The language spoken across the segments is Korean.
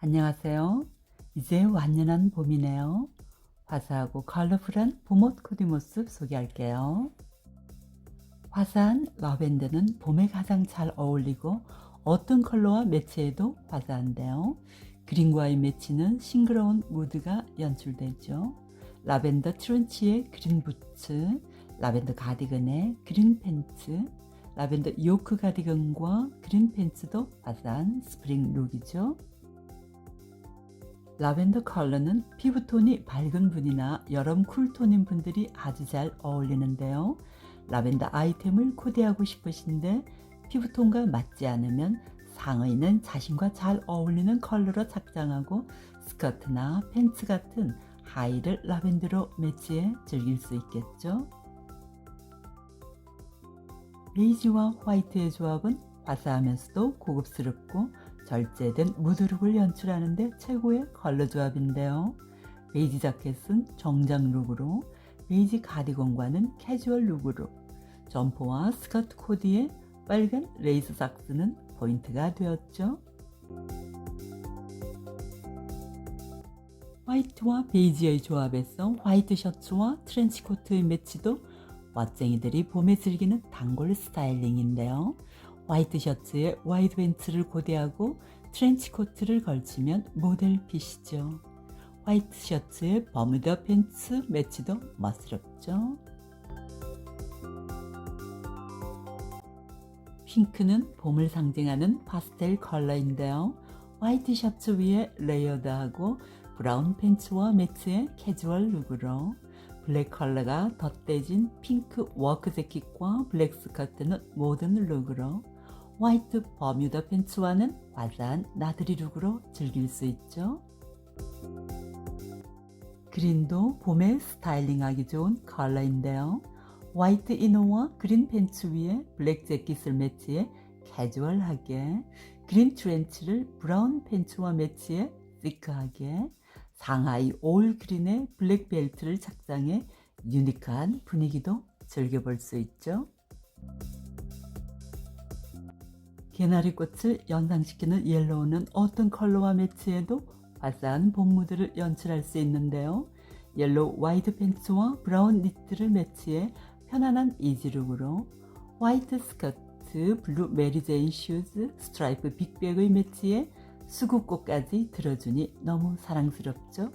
안녕하세요. 이제 완연한 봄이네요. 화사하고 컬러풀한 봄옷 코디 모습 소개할게요. 화사한 라벤더는 봄에 가장 잘 어울리고 어떤 컬러와 매치해도 화사한데요. 그린과의 매치는 싱그러운 무드가 연출되죠. 라벤더 트런치에 그린 부츠, 라벤더 가디건에 그린 팬츠, 라벤더 요크 가디건과 그린 팬츠도 화사한 스프링 룩이죠. 라벤더 컬러는 피부톤이 밝은 분이나 여름 쿨톤인 분들이 아주 잘 어울리는데요. 라벤더 아이템을 코디하고 싶으신데 피부톤과 맞지 않으면 상의는 자신과 잘 어울리는 컬러로 착장하고 스커트나 팬츠 같은 하의를 라벤더로 매치해 즐길 수 있겠죠. 베이지와 화이트의 조합은 화사하면서도 고급스럽고 절제된 무드룩을 연출하는데 최고의 컬러 조합인데요. 베이지 자켓은 정장 룩으로, 베이지 가디건과는 캐주얼 룩으로, 점퍼와 스커트 코디에 빨간 레이스 삭스는 포인트가 되었죠. 화이트와 베이지의 조합에서 화이트 셔츠와 트렌치 코트의 매치도 멋쟁이들이 봄에 즐기는 단골 스타일링인데요. 화이트 셔츠에 와이드 벤츠를 고대하고 트렌치 코트를 걸치면 모델 핏이죠. 화이트 셔츠에 버뮤다 팬츠 매치도 멋스럽죠. 핑크는 봄을 상징하는 파스텔 컬러인데요. 화이트 셔츠 위에 레이어드하고 브라운 팬츠와 매치의 캐주얼 룩으로 블랙 컬러가 덧대진 핑크 워크 재킷과 블랙 스커트는 모든 룩으로 화이트 버뮤다 팬츠와는 화사한 나들이 룩으로 즐길 수 있죠. 그린도 봄에 스타일링하기 좋은 컬러인데요. 화이트 이너와 그린 팬츠 위에 블랙 재킷을 매치해 캐주얼하게 그린 트렌치를 브라운 팬츠와 매치해 시크하게 상하이 올 그린의 블랙 벨트를 착장해 유니크한 분위기도 즐겨볼 수 있죠. 개나리 꽃을 연상시키는 옐로우는 어떤 컬러와 매치해도 화사한 봄 무드를 연출할 수 있는데요. 옐로우 와이드 팬츠와 브라운 니트를 매치해 편안한 이지룩으로 화이트 스커트, 블루 메리제인 슈즈, 스트라이프 빅백의 매치에 수국꽃까지 들어주니 너무 사랑스럽죠?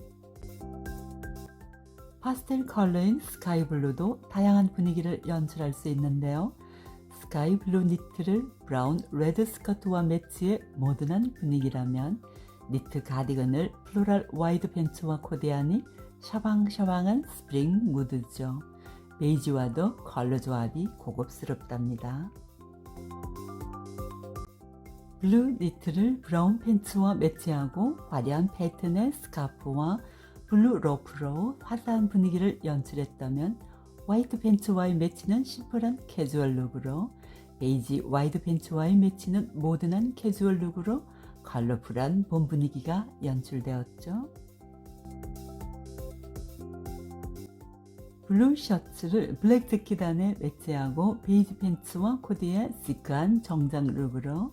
파스텔 컬러인 스카이 블루도 다양한 분위기를 연출할 수 있는데요. 스카이 블루 니트를 브라운 레드 스커트와 매치해 모던한 분위기라면 니트 가디건을 플로랄 와이드 팬츠와 코디하니 샤방샤방한 스프링 무드죠. 베이지와도 컬러 조합이 고급스럽답니다. 블루 니트를 브라운 팬츠와 매치하고 화려한 패턴의 스카프와 블루 로프로 화사한 분위기를 연출했다면 화이트 팬츠와의 매치는 심플한 캐주얼 룩으로 베이지 와이드 팬츠와의 매치는 모던한 캐주얼 룩으로 컬러풀한 봄 분위기가 연출되었죠. 블루 셔츠를 블랙 재킷 안에 매치하고 베이지 팬츠와 코디에 시크한 정장 룩으로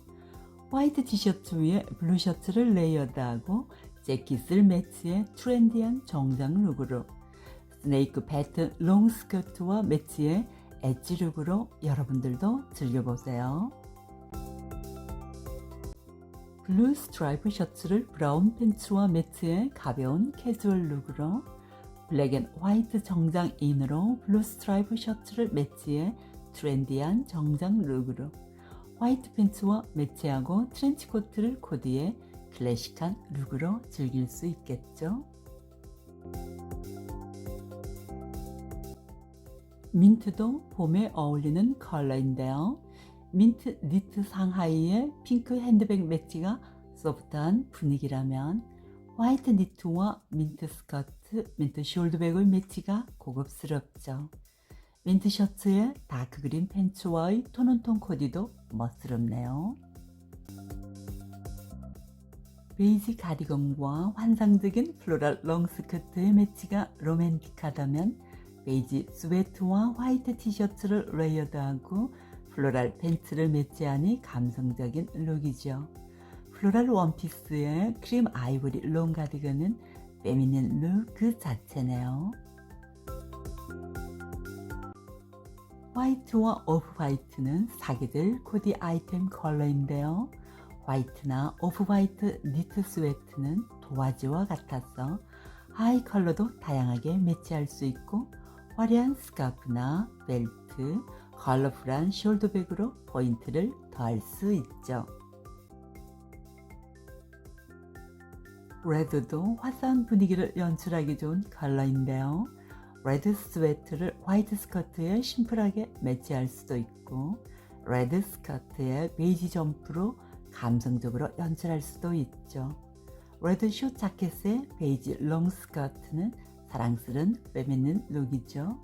화이트 티셔츠 위에 블루 셔츠를 레이어드하고 재킷을 매치해 트렌디한 정장 룩으로 스네이크 패턴 롱 스커트와 매치해 엣지 룩으로 여러분들도 즐겨보세요. 블루 스트라이프 셔츠를 브라운 팬츠와 매치해 가벼운 캐주얼 룩으로 블랙 앤 화이트 정장 인으로 블루 스트라이프 셔츠를 매치해 트렌디한 정장 룩으로 화이트 팬츠와 매치하고 트렌치 코트를 코디해 클래식한 룩으로 즐길 수 있겠죠. 민트도 봄에 어울리는 컬러인데요. 민트 니트 상하이에 핑크 핸드백 매치가 소프트한 분위기라면 화이트 니트와 민트 스커트, 민트 숄더백의 매치가 고급스럽죠. 민트 셔츠에 다크 그린 팬츠와의 톤온톤 코디도 멋스럽네요. 베이지 가디건과 환상적인 플로럴 롱 스커트의 매치가 로맨틱하다면 베이지 스웨트와 화이트 티셔츠를 레이어드하고 플로럴 팬츠를 매치하니 감성적인 룩이죠. 플로럴 원피스의 크림 아이보리 롱 가디건은 페미닌 룩 그 자체네요. 화이트와 오프 화이트는 사계절 코디 아이템 컬러인데요. 화이트나 오프 화이트 니트 스웨트는 도화지와 같아서 하이 컬러도 다양하게 매치할 수 있고 화려한 스카프나 벨트, 컬러풀한 숄더백으로 포인트를 더할 수 있죠. 레드도 화사한 분위기를 연출하기 좋은 컬러인데요. 레드 스웨트를 화이트 스커트에 심플하게 매치할 수도 있고 레드 스커트에 베이지 점프로 감성적으로 연출할 수도 있죠. 레드 숏 자켓에 베이지 롱 스커트는 사랑스런 빼매는 룩이죠.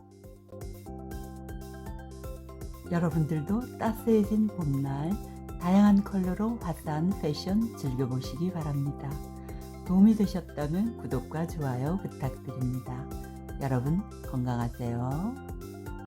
여러분들도 따스해진 봄날 다양한 컬러로 화사한 패션 즐겨보시기 바랍니다. 도움이 되셨다면 구독과 좋아요 부탁드립니다. 여러분 건강하세요.